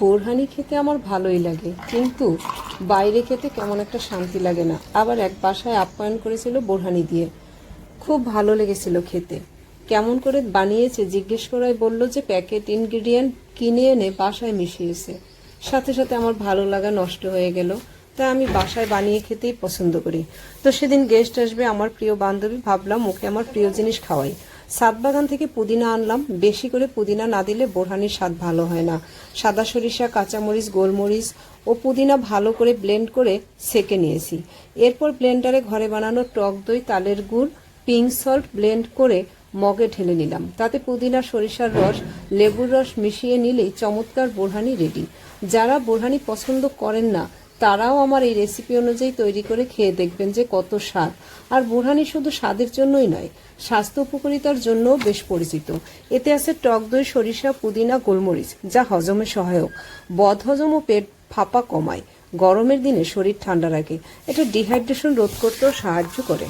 বোরহানি খেতে আমার ভালোই লাগে, কিন্তু বাইরে খেতে কেমন একটা শান্তি লাগে না। আবার এক বাসায় আপ্যায়ন করেছিল বোরহানি দিয়ে। খুব ভালো লেগেছিল খেতে। কেমন করে বানিয়েছে জিজ্ঞেস করায় বলল যে প্যাকেট ইনগ্রিডিয়েন্ট কিনে এনে বাসায় মিশিয়েছে। সাথে সাথে আমার ভালো লাগা নষ্ট হয়ে গেল, তাই আমি বাসায় বানিয়ে খেতেই পছন্দ করি। তো সেদিন গেস্ট আসবে আমার প্রিয় বান্ধবী, ভাবলাম ওকে আমার প্রিয় জিনিস খাওয়াই। সাত বাগান থেকে পুদিনা আনলাম। বেশি করে পুদিনা না দিলে বোরহানির স্বাদ ভালো হয় না। সাদা সরিষা, কাঁচামরিচ, গোলমরিচ ও পুদিনা ভালো করে ব্লেন্ড করে সেকে নিয়েছি। এরপর ব্লেন্ডারে ঘরে বানানো টক দই, তালের গুড় পিঙ্ক সল্ট ব্লেন্ড করে মগে ঢেলে নিলাম। তাতে পুদিনা, সরিষার রস, লেবুর রস মিশিয়ে নিলেই চমৎকার বোরহানি রেডি যারা বোরহানি পছন্দ করেন না তারাও আমার এই রেসিপি অনুযায়ী তৈরি করে খেয়ে দেখবেন যে কত স্বাদ। আর বোরহানি শুধু স্বাদের জন্যই নয়, স্বাস্থ্য উপকারিতার জন্যও বেশ পরিচিত। এতে আছে টক দই, সরিষা, পুদিনা, গোলমরিচ, যা হজমে সহায়ক। বদ হজম ও পেট ফাঁপা কমায়। গরমের দিনে শরীর ঠান্ডা রাখে। এটা ডিহাইড্রেশন রোধ করতেও সাহায্য করে।